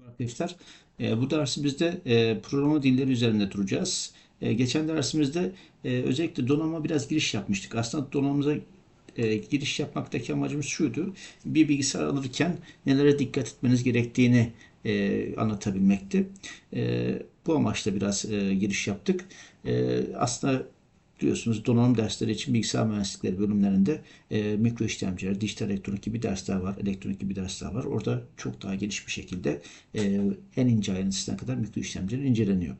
Arkadaşlar. Ee, bu dersimizde e, programa dilleri üzerinde duracağız. E, geçen dersimizde e, özellikle donanıma biraz giriş yapmıştık. Aslında donanımıza e, giriş yapmaktaki amacımız şuydu. Bir bilgisayar alırken nelere dikkat etmeniz gerektiğini e, anlatabilmekti. E, bu amaçla biraz e, giriş yaptık. E, aslında biliyorsunuz donanım dersleri için bilgisayar mühendislikleri bölümlerinde e, mikro işlemciler, dijital elektronik gibi dersler var, elektronik gibi dersler var. Orada çok daha geniş bir şekilde e, en ince ayrıntısına kadar mikro işlemciler inceleniyor.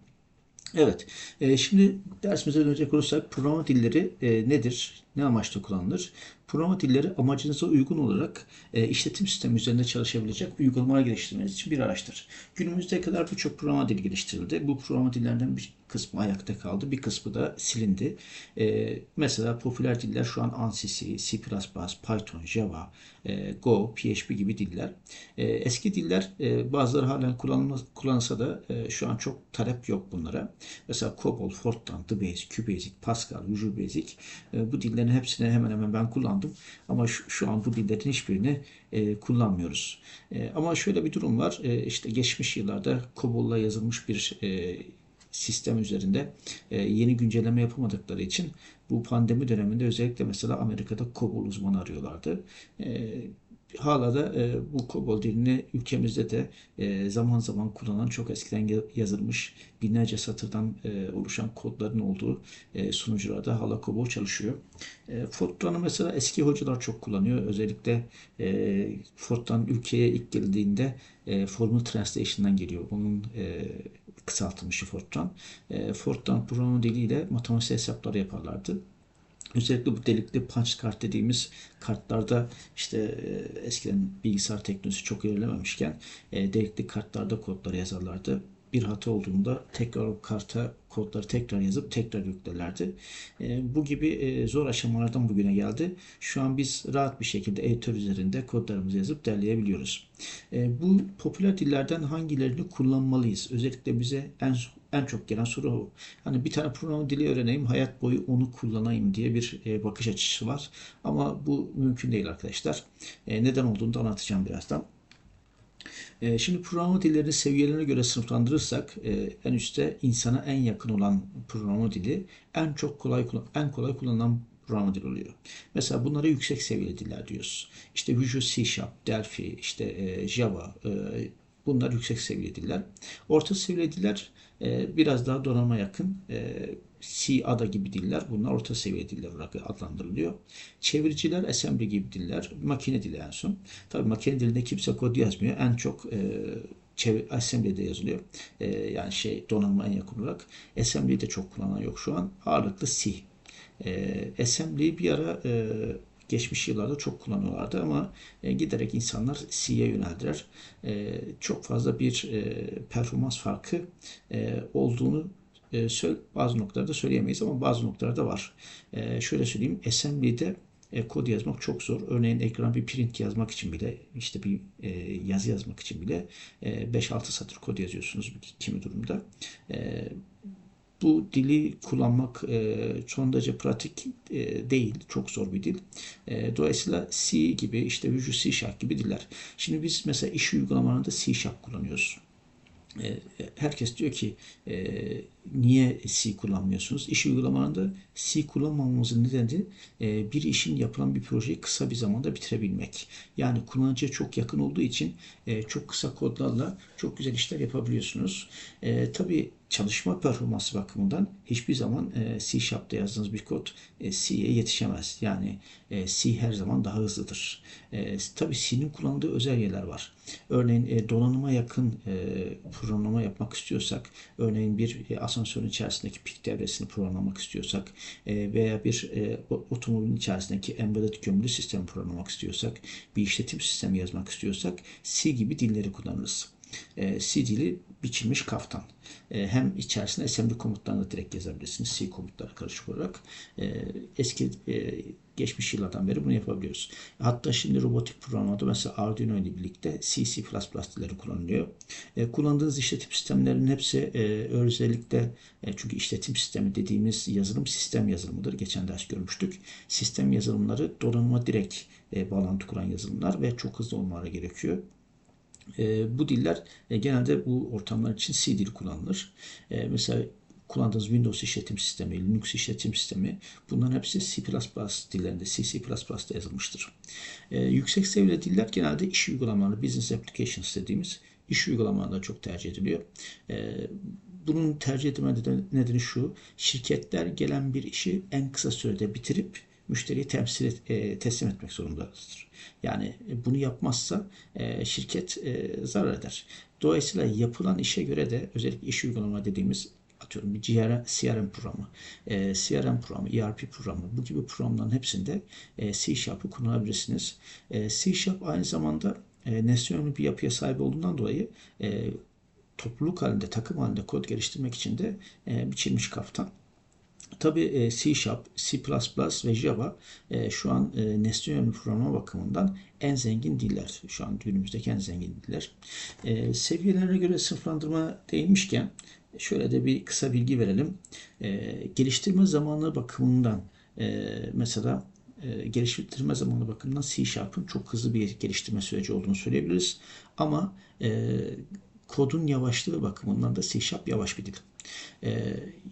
Evet, e, şimdi dersimize dönecek olursak programa dilleri e, nedir, ne amaçla kullanılır? Programa dilleri amacınıza uygun olarak e, işletim sistemi üzerinde çalışabilecek uygulamalar geliştirmeniz için bir araçtır. Günümüzde kadar birçok programa dil geliştirildi. Bu programa dillerinden bir kısmı ayakta kaldı, bir kısmı da silindi. E, mesela popüler diller şu an ANSYS, C++, Python, Java, e, Go, PHP gibi diller. E, eski diller e, bazıları halen kullanılsa da e, şu an çok talep yok bunlara. Mesela COBOL, Fortran, DBasic, QBasic, Pascal, Visual Basic e, bu dillerin hepsini hemen hemen ben kullandım. Ama şu, şu an bu dillerin hiçbirini e, kullanmıyoruz. E, ama şöyle bir durum var. E, işte geçmiş yıllarda COBOL'la yazılmış bir e, sistem üzerinde e, yeni güncelleme yapamadıkları için bu pandemi döneminde özellikle mesela Amerika'da COBOL uzmanı arıyorlardı. E, hala da e, bu COBOL dilini ülkemizde de e, zaman zaman kullanan çok eskiden yazılmış binlerce satırdan e, oluşan kodların olduğu e, sunucularda hala COBOL çalışıyor. E, Fortran'ı mesela eski hocalar çok kullanıyor. Özellikle e, Fortran ülkeye ilk geldiğinde e, Formula Translation'dan geliyor. Onun e, kısaltılmışı Fortran. E, Fortran programı diliyle matematik hesapları yaparlardı. Özellikle bu delikli punch kart dediğimiz kartlarda işte e, eskiden bilgisayar teknolojisi çok ilerlememişken e, delikli kartlarda kodları yazarlardı bir hata olduğunda tekrar o karta kodları tekrar yazıp tekrar yüklerlerdi. E, bu gibi zor aşamalardan bugüne geldi. Şu an biz rahat bir şekilde editör üzerinde kodlarımızı yazıp derleyebiliyoruz. Bu popüler dillerden hangilerini kullanmalıyız? Özellikle bize en en çok gelen soru o. Hani bir tane program dili öğreneyim, hayat boyu onu kullanayım diye bir e, bakış açısı var. Ama bu mümkün değil arkadaşlar. E, neden olduğunu da anlatacağım birazdan. E, şimdi programa dilleri seviyelerine göre sınıflandırırsak en üstte insana en yakın olan programa dili en çok kolay en kolay kullanılan programa dili oluyor. Mesela bunlara yüksek seviyeli diller diyoruz. İşte Visual C Sharp, Delphi, işte Java, bunlar yüksek seviyeli diller. Orta seviyeli diller biraz daha donanıma yakın. C, ADA gibi diller bunlar orta seviye diller olarak adlandırılıyor. Çeviriciler assembly gibi diller, makine dili en son. Tabii makine dilinde kimse kod yazmıyor. En çok e, çevir, assembly'de yazılıyor. E, yani şey donanıma en yakın olarak. Assembly'yi de çok kullanan yok şu an. Ağırlıklı C. E, assembly'yi bir ara e, geçmiş yıllarda çok kullanıyorlardı ama e, giderek insanlar C'ye yöneldiler. E, çok fazla bir e, performans farkı e, olduğunu e, bazı noktalarda söyleyemeyiz ama bazı noktalarda var. E, şöyle söyleyeyim. Assembly'de e, kod yazmak çok zor. Örneğin ekran bir print yazmak için bile işte bir e, yazı yazmak için bile e, 5-6 satır kod yazıyorsunuz kimi durumda. E, bu dili kullanmak e, son derece pratik e, değil. Çok zor bir dil. E, dolayısıyla C gibi işte Visual C Sharp gibi diller. Şimdi biz mesela iş uygulamalarında C Sharp kullanıyoruz. E, herkes diyor ki e, niye C kullanmıyorsunuz? İş uygulamalarında C kullanmamamızın nedeni e, bir işin yapılan bir projeyi kısa bir zamanda bitirebilmek. Yani kullanıcıya çok yakın olduğu için e, çok kısa kodlarla çok güzel işler yapabiliyorsunuz. E, tabii çalışma performansı bakımından hiçbir zaman e, C Sharp'ta yazdığınız bir kod e, C'ye yetişemez. Yani e, C her zaman daha hızlıdır. Tabii C'nin kullandığı özel yerler var. Örneğin donanıma yakın programlama yapmak istiyorsak, örneğin bir asansörün içerisindeki pik devresini programlamak istiyorsak veya bir otomobilin içerisindeki embedded gömülü sistemi programlamak istiyorsak, bir işletim sistemi yazmak istiyorsak C gibi dilleri kullanırız. E, C dili biçilmiş kaftan. E, hem içerisinde assembly komutlarını direkt yazabilirsiniz. C komutları karışık olarak. E, eski e, geçmiş yıllardan beri bunu yapabiliyoruz. Hatta şimdi robotik programlarda mesela Arduino ile birlikte C, C++ dilleri kullanılıyor. E, kullandığınız işletim sistemlerinin hepsi e, özellikle e, çünkü işletim sistemi dediğimiz yazılım sistem yazılımıdır. Geçen ders görmüştük. Sistem yazılımları donanıma direkt e, bağlantı kuran yazılımlar ve çok hızlı olmaları gerekiyor. E, bu diller e, genelde bu ortamlar için C dili kullanılır. E, mesela kullandığınız Windows işletim sistemi, Linux işletim sistemi bunların hepsi C++ dillerinde, C, C++'da yazılmıştır. E, yüksek seviyeli diller genelde iş uygulamaları, business applications dediğimiz iş uygulamalarında çok tercih ediliyor. E, bunun tercih edilme nedeni şu, şirketler gelen bir işi en kısa sürede bitirip müşteriye temsil et, e, teslim etmek zorundadır. Yani bunu yapmazsa e, şirket e, zarar eder. Dolayısıyla yapılan işe göre de özellikle iş uygulama dediğimiz atıyorum bir CRM programı, e, CRM programı, ERP programı bu gibi programların hepsinde e, C Sharp'ı kullanabilirsiniz. E, C Sharp aynı zamanda e, nesne bir yapıya sahip olduğundan dolayı e, topluluk halinde, takım halinde kod geliştirmek için de e, biçilmiş kaftan. Tabii e, C Sharp, C++ ve Java e, şu an e, nesne yönlü programlama bakımından en zengin diller. Şu an günümüzdeki en zengin diller. Seviyelerine göre sınıflandırma değinmişken şöyle de bir kısa bilgi verelim. Geliştirme zamanı bakımından mesela geliştirme zamanı bakımından C Sharp'ın çok hızlı bir geliştirme süreci olduğunu söyleyebiliriz. Ama kodun yavaşlığı bakımından da C Sharp yavaş bir dil.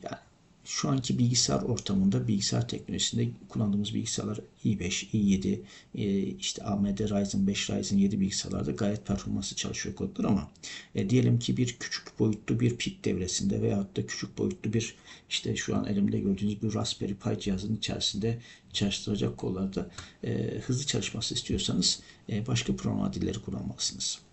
Yani şu anki bilgisayar ortamında, bilgisayar teknolojisinde kullandığımız bilgisayarlar i5, i7, e, işte AMD Ryzen 5, Ryzen 7 bilgisayarlarda gayet performanslı çalışıyor kodlar ama e, diyelim ki bir küçük boyutlu bir pik devresinde veyahut da küçük boyutlu bir işte şu an elimde gördüğünüz bir Raspberry Pi cihazının içerisinde çalıştıracak kodlarda e, hızlı çalışması istiyorsanız e, başka program dilleri kullanmalısınız.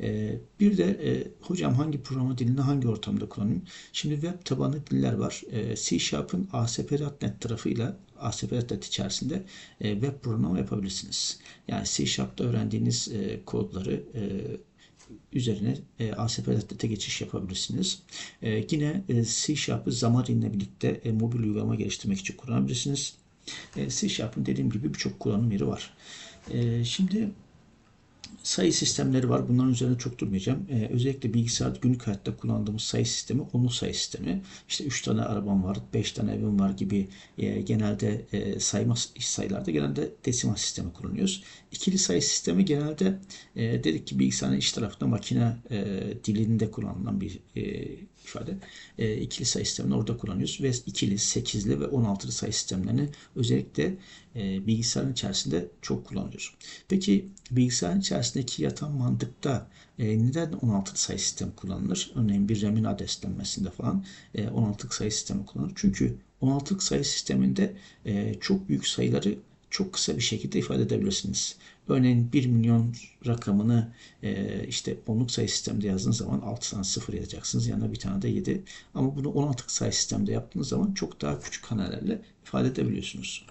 Ee, bir de e, hocam hangi programa dilini hangi ortamda kullanayım? Şimdi web tabanlı diller var. Ee, C Sharp'ın ASP.NET tarafıyla ASP.NET içerisinde e, web programı yapabilirsiniz. Yani C Sharp'ta öğrendiğiniz e, kodları üzerine e, ASP.NET'e geçiş yapabilirsiniz. yine C Sharp'ı Xamarin'le birlikte mobil uygulama geliştirmek için kullanabilirsiniz. C Sharp'ın dediğim gibi birçok kullanım yeri var. şimdi sayı sistemleri var. Bunların üzerine çok durmayacağım. Ee, özellikle bilgisayar günlük hayatta kullandığımız sayı sistemi onlu sayı sistemi. İşte 3 tane arabam var, 5 tane evim var gibi e, genelde e, sayma sayılarda genelde desimal sistemi kullanıyoruz. İkili sayı sistemi genelde e, dedik ki bilgisayarın iç tarafında makine e, dilinde kullanılan bir e, ifade. E, ikili sayı sistemini orada kullanıyoruz ve ikili, sekizli ve 16'lı sayı sistemlerini özellikle e, bilgisayarın içerisinde çok kullanıyoruz. Peki bilgisayarın içerisindeki yatan mantıkta e, neden 16 sayı sistem kullanılır? Örneğin bir RAM'in adreslenmesinde falan e, 16 sayı sistemi kullanılır. Çünkü 16 sayı sisteminde e, çok büyük sayıları çok kısa bir şekilde ifade edebilirsiniz. Örneğin 1 milyon rakamını e, işte onluk sayı sistemde yazdığınız zaman 6 tane 0 yazacaksınız. Yanına bir tane de 7. Ama bunu 16 sayı sistemde yaptığınız zaman çok daha küçük hanelerle ifade edebiliyorsunuz.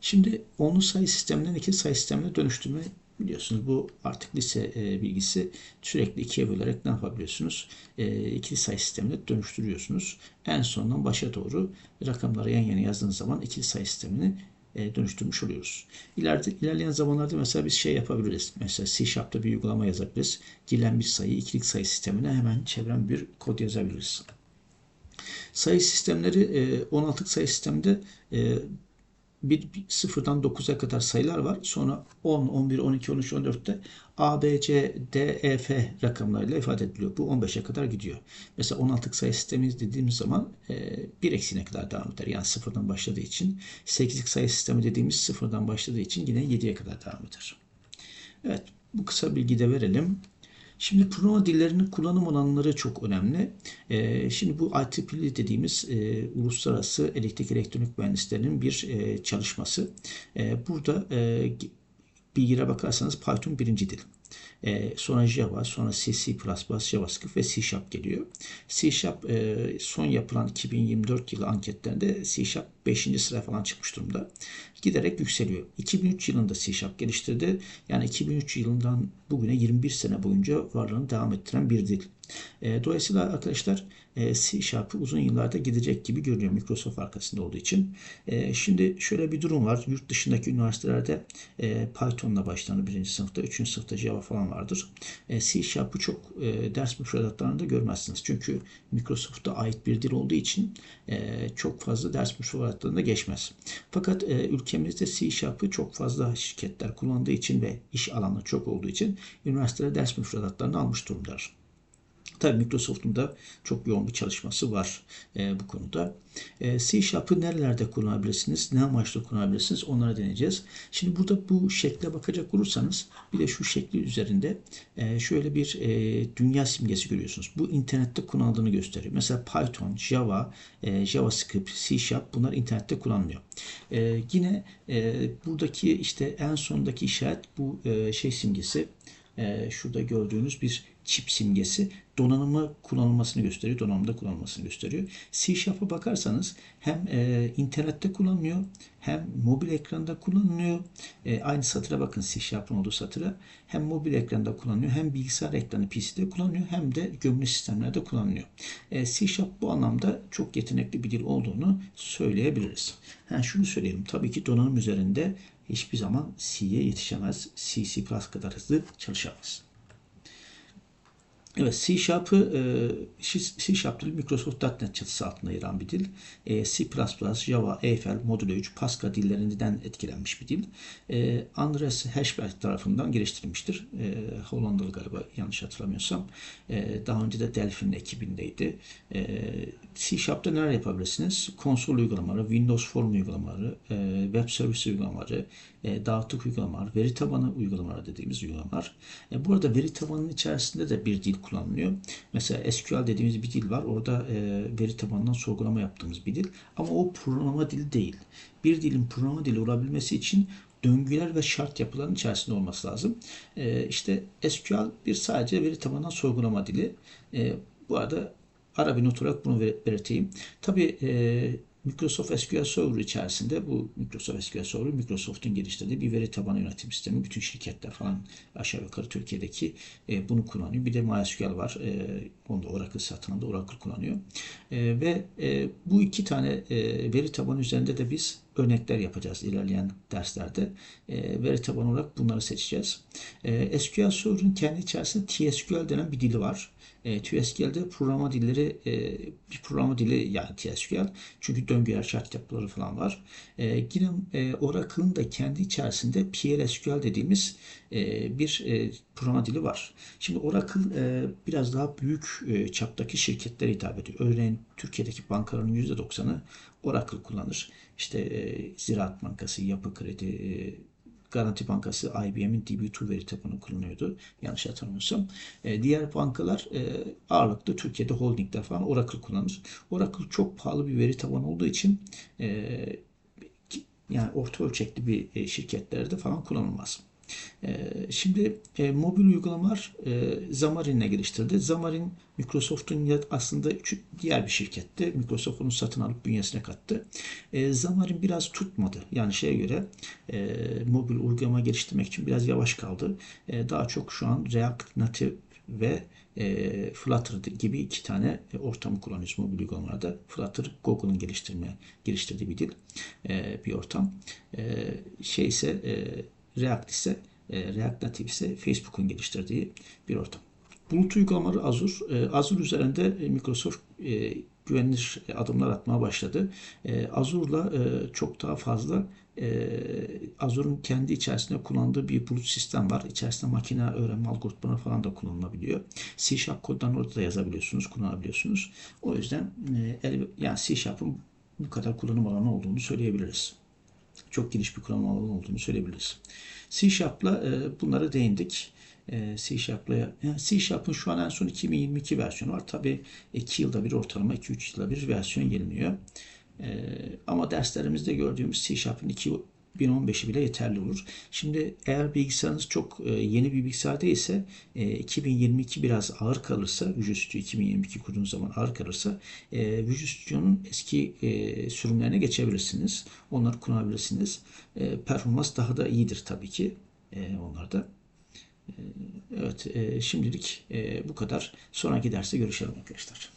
Şimdi onlu sayı sisteminden ikili sayı sistemine dönüştürme biliyorsunuz. Bu artık lise e, bilgisi sürekli ikiye bölerek ne yapabiliyorsunuz? E, ikili sayı sistemine dönüştürüyorsunuz. En sondan başa doğru rakamları yan yana yazdığınız zaman ikili sayı sistemini e, dönüştürmüş oluyoruz. İleride, ilerleyen zamanlarda mesela biz şey yapabiliriz. Mesela C Sharp'ta bir uygulama yazabiliriz. Girilen bir sayı ikilik sayı sistemine hemen çevren bir kod yazabiliriz. Sayı sistemleri 16 sayı sistemde bir, bir sıfırdan 9'a kadar sayılar var. Sonra 10, 11, 12, 13, 14'te A, B, C, D, E, F rakamlarıyla ifade ediliyor. Bu 15'e kadar gidiyor. Mesela 16 sayı sistemi dediğimiz zaman e, 1 eksiğine kadar devam eder. Yani sıfırdan başladığı için. 8'lik sayı sistemi dediğimiz sıfırdan başladığı için yine 7'ye kadar devam eder. Evet bu kısa bilgi de verelim. Şimdi programa dillerinin kullanım alanları çok önemli. Ee, şimdi bu IEEE dediğimiz e, Uluslararası Elektrik Elektronik Mühendislerinin bir e, çalışması. E, burada bilgilere bakarsanız Python birinci dil. E, sonra Java, sonra C, C++, JavaScript ve C Sharp geliyor. C Sharp e, son yapılan 2024 yılı anketlerinde C Sharp 5. sıraya falan çıkmış durumda. Giderek yükseliyor. 2003 yılında C Sharp geliştirdi. Yani 2003 yılından bugüne 21 sene boyunca varlığını devam ettiren bir dil. E, dolayısıyla arkadaşlar C Sharp'ı uzun yıllarda gidecek gibi görünüyor Microsoft arkasında olduğu için. E, şimdi şöyle bir durum var. Yurt dışındaki üniversitelerde e, Python'la başlanır birinci sınıfta, üçüncü sınıfta Java falan vardır. E, C Sharp'ı çok e, ders müfredatlarında görmezsiniz. Çünkü Microsoft'a ait bir dil olduğu için e, çok fazla ders müfredatlarında geçmez. Fakat e, ülkemizde C Sharp'ı çok fazla şirketler kullandığı için ve iş alanı çok olduğu için üniversitelere ders müfredatlarını almış durumdalar. Tabii Microsoft'un da çok yoğun bir çalışması var e, bu konuda. E, C Sharp'ı nerelerde kullanabilirsiniz, ne amaçla kullanabilirsiniz onlara deneyeceğiz. Şimdi burada bu şekle bakacak olursanız bir de şu şekli üzerinde e, şöyle bir e, dünya simgesi görüyorsunuz. Bu internette kullanıldığını gösteriyor. Mesela Python, Java, e, JavaScript, C Sharp bunlar internette kullanılıyor. E, yine e, buradaki işte en sondaki işaret bu e, şey simgesi. E, şurada gördüğünüz bir çip simgesi donanımı kullanılmasını gösteriyor. Donanımda kullanılmasını gösteriyor. C Sharp'a bakarsanız hem e, internette kullanılıyor hem mobil ekranda kullanılıyor. E, aynı satıra bakın C Sharp'ın olduğu satıra. Hem mobil ekranda kullanılıyor hem bilgisayar ekranı PC'de kullanılıyor hem de gömülü sistemlerde kullanılıyor. E, C Sharp bu anlamda çok yetenekli bir dil olduğunu söyleyebiliriz. Ha, şunu söyleyelim. Tabii ki donanım üzerinde hiçbir zaman C'ye yetişemez. C, C++ kadar hızlı çalışamaz. Evet, C Sharp'ı e, C Sharp dili Microsoft.NET çatısı altında yer alan bir dil. E, C++, Java, Eiffel, Module 3, Pascal dillerinden etkilenmiş bir dil. E, Andres Hashberg tarafından geliştirilmiştir. Hollandalı galiba yanlış hatırlamıyorsam. Daha önce de Delphi'nin ekibindeydi. C Sharp'ta neler yapabilirsiniz? Konsol uygulamaları, Windows Form uygulamaları, web servis uygulamaları, dağıtık uygulamalar, veri tabanı uygulamaları dediğimiz uygulamalar. Burada veri tabanının içerisinde de bir dil kullanılıyor. Mesela SQL dediğimiz bir dil var. Orada e, veri tabanından sorgulama yaptığımız bir dil. Ama o programa dili değil. Bir dilin programa dili olabilmesi için döngüler ve şart yapıların içerisinde olması lazım. E, işte SQL bir sadece veri tabanından sorgulama dili. E, bu arada ara bir not olarak bunu belirteyim. Tabii e, Microsoft SQL Server içerisinde bu Microsoft SQL Server Microsoft'un geliştirdiği bir veri tabanı yönetim sistemi. Bütün şirketler falan aşağı yukarı Türkiye'deki e, bunu kullanıyor. Bir de MySQL var. E, onu da Oracle satın aldı. Oracle kullanıyor. E, ve e, bu iki tane e, veri tabanı üzerinde de biz örnekler yapacağız ilerleyen derslerde. E, veri tabanı olarak bunları seçeceğiz. E, SQL Server'ın kendi içerisinde TSQL denen bir dili var. E, TSQL'de programa dilleri e, bir programa dili yani TSQL. Çünkü döngüler, şart yapıları falan var. E, yine e, Oracle'ın da kendi içerisinde PLSQL dediğimiz e, bir e, programa dili var. Şimdi Oracle e, biraz daha büyük e, çaptaki şirketlere hitap ediyor. Örneğin Türkiye'deki bankaların %90'ı Oracle kullanır. İşte e, Ziraat Bankası, Yapı Kredi, e, Garanti Bankası IBM'in DB2 veri tabanı kullanıyordu. Yanlış hatırlamıyorsam. E, diğer bankalar e, ağırlıklı Türkiye'de holdingler falan Oracle kullanır. Oracle çok pahalı bir veri tabanı olduğu için e, yani orta ölçekli bir e, şirketlerde falan kullanılmaz. Ee, şimdi e, mobil uygulamalar e, Xamarin'le geliştirdi. Xamarin Microsoft'un aslında diğer bir şirketti. Microsoft onu satın alıp bünyesine kattı. E, Xamarin biraz tutmadı. Yani şeye göre mobil uygulama geliştirmek için biraz yavaş kaldı. Daha çok şu an React Native ve e, Flutter gibi iki tane e, ortamı kullanıyoruz mobil uygulamalarda. Flutter Google'ın geliştirme geliştirdiği bir dil, e, bir ortam. E, şey ise e, React ise e, React Native ise Facebook'un geliştirdiği bir ortam. Bulut uygulamaları Azure. E, Azure üzerinde e, Microsoft e, güvenilir adımlar atmaya başladı. Azure'la çok daha fazla Azure'un kendi içerisinde kullandığı bir bulut sistem var. İçerisinde makine öğrenme algoritmaları falan da kullanılabiliyor. C Sharp koddan orada da yazabiliyorsunuz, kullanabiliyorsunuz. O yüzden yani C Sharp'ın bu kadar kullanım alanı olduğunu söyleyebiliriz çok geniş bir kullanım alanı olduğunu söyleyebiliriz. C Sharp'la e, bunlara değindik. E, C Sharp'la yani C Sharp'ın şu an en son 2022 versiyonu var. Tabi 2 yılda bir ortalama 2-3 yılda bir versiyon yeniliyor. E, ama derslerimizde gördüğümüz C Sharp'ın 2 2015'i bile yeterli olur. Şimdi eğer bilgisayarınız çok e, yeni bir bilgisayar değilse 2022 e, biraz ağır kalırsa Visual Studio 2022 kurduğunuz zaman ağır kalırsa e, Visual Studio'nun eski sürümlerine geçebilirsiniz. Onları kullanabilirsiniz. Performans daha da iyidir tabii ki onlarda. Evet şimdilik bu kadar. Sonraki derste görüşelim arkadaşlar.